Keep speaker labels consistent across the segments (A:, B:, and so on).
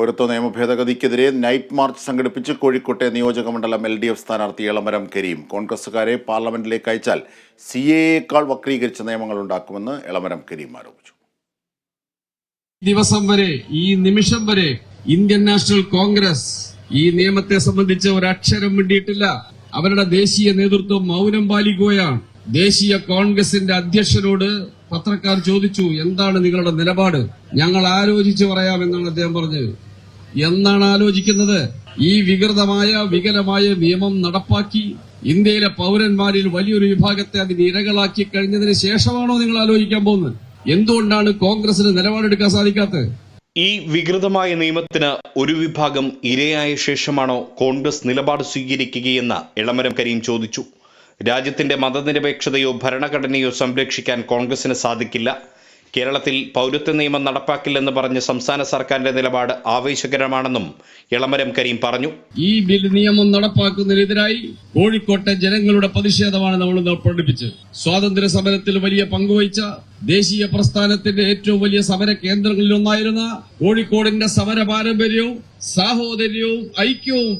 A: പൗരത്വ നിയമ ഭേദഗതിക്കെതിരെ നൈറ്റ് മാർച്ച് സംഘടിപ്പിച്ച് കോഴിക്കോട്ടെ നിയോജക മണ്ഡലം എൽ ഡി എഫ് സ്ഥാനാർത്ഥി എളമരം കരീം. കോൺഗ്രസുകാരെ പാർലമെന്റിലേക്ക് അയച്ചാൽ സി എയേക്കാൾ വക്രീകരിച്ച നിയമങ്ങൾ ഉണ്ടാക്കുമെന്ന് എളമരം കരീം ആരോപിച്ചു.
B: ദിവസം വരെ ഈ നിമിഷം വരെ ഇന്ത്യൻ നാഷണൽ കോൺഗ്രസ് ഈ നിയമത്തെ സംബന്ധിച്ച് ഒരക്ഷരം മിണ്ടിയിട്ടില്ല. അവരുടെ ദേശീയ നേതൃത്വം മൗനം പാലിക്കുകയാണ്. ദേശീയ കോൺഗ്രസിന്റെ അധ്യക്ഷനോട് പത്രക്കാർ ചോദിച്ചു എന്താണ് നിങ്ങളുടെ നിലപാട്? ഞങ്ങൾ ആലോചിച്ച് പറയാമെന്നാണ് അദ്ദേഹം പറഞ്ഞത്. എന്നാണ് ആലോചിക്കുന്നത്? ഈ വികൃതമായ വികലമായ നിയമം നടപ്പാക്കി ഇന്ത്യയിലെ പൗരന്മാരിൽ വലിയൊരു വിഭാഗത്തെ അതിന് ഇരകളാക്കി കഴിഞ്ഞതിന് ശേഷമാണോ നിങ്ങൾ ആലോചിക്കാൻ പോകുന്നത്? എന്തുകൊണ്ടാണ് കോൺഗ്രസിന് നിലപാടെടുക്കാൻ സാധിക്കാത്തത്?
C: ഈ വികൃതമായ നിയമത്തിന് ഒരു വിഭാഗം ഇരയായ ശേഷമാണോ കോൺഗ്രസ് നിലപാട് സ്വീകരിക്കുകയെന്ന് ഇളമരം കരീം ചോദിച്ചു. രാജ്യത്തിന്റെ മതനിരപേക്ഷതയോ ഭരണഘടനയോ സംരക്ഷിക്കാൻ കോൺഗ്രസിന് സാധിക്കില്ല. കേരളത്തിൽ പൗരത്വ നിയമം നടപ്പാക്കില്ലെന്ന് പറഞ്ഞ സംസ്ഥാന സർക്കാരിന്റെ നിലപാട് ആവേശകരമാണെന്നും ഇളമരം കരീം പറഞ്ഞു.
B: ഈ ബിൽ നിയമം നടപ്പാക്കുന്നതിനെതിരായി കോഴിക്കോട്ടെ ജനങ്ങളുടെ പ്രതിഷേധമാണ് നമ്മൾ പ്രകടിപ്പിച്ചത്. സ്വാതന്ത്ര്യ സമരത്തിൽ വലിയ പങ്കുവഹിച്ച ദേശീയ പ്രസ്ഥാനത്തിന്റെ ഏറ്റവും വലിയ സമര കേന്ദ്രങ്ങളിൽ ഒന്നായിരുന്ന കോഴിക്കോടിന്റെ സമര പാരമ്പര്യവും സാഹോദര്യവും ഐക്യവും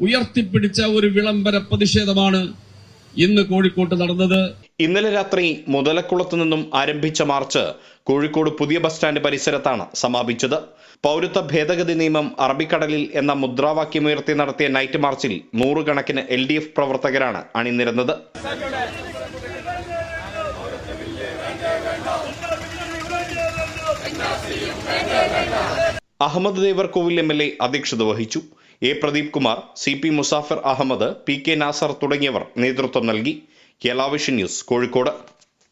B: ഉയർത്തിപ്പിടിച്ച ഒരു വിളംബര പ്രതിഷേധമാണ് ഇന്ന് കോഴിക്കോട്ട് നടന്നത്
C: ഇന്നലെ രാത്രി മുതലക്കുളത്ത് നിന്നും ആരംഭിച്ച മാർച്ച് കോഴിക്കോട് പുതിയ ബസ് സ്റ്റാൻഡ് പരിസരത്താണ് സമാപിച്ചത്. പൗരത്വ ഭേദഗതി നിയമം അറബിക്കടലിൽ എന്ന മുദ്രാവാക്യമുയർത്തി നടത്തിയ നൈറ്റ് മാർച്ചിൽ നൂറുകണക്കിന് എൽ ഡി എഫ് പ്രവർത്തകരാണ് അണിനിരന്നത്. Ahmed Devarkovil M L A അധ്യക്ഷത വഹിച്ചു. A Pradeep Kumar C P Muzaffar Ahmed P K Nasar തുടങ്ങിയവർ നേതൃത്വം നൽകി. കേരള ന്യൂസ് കോഴിക്കോട്.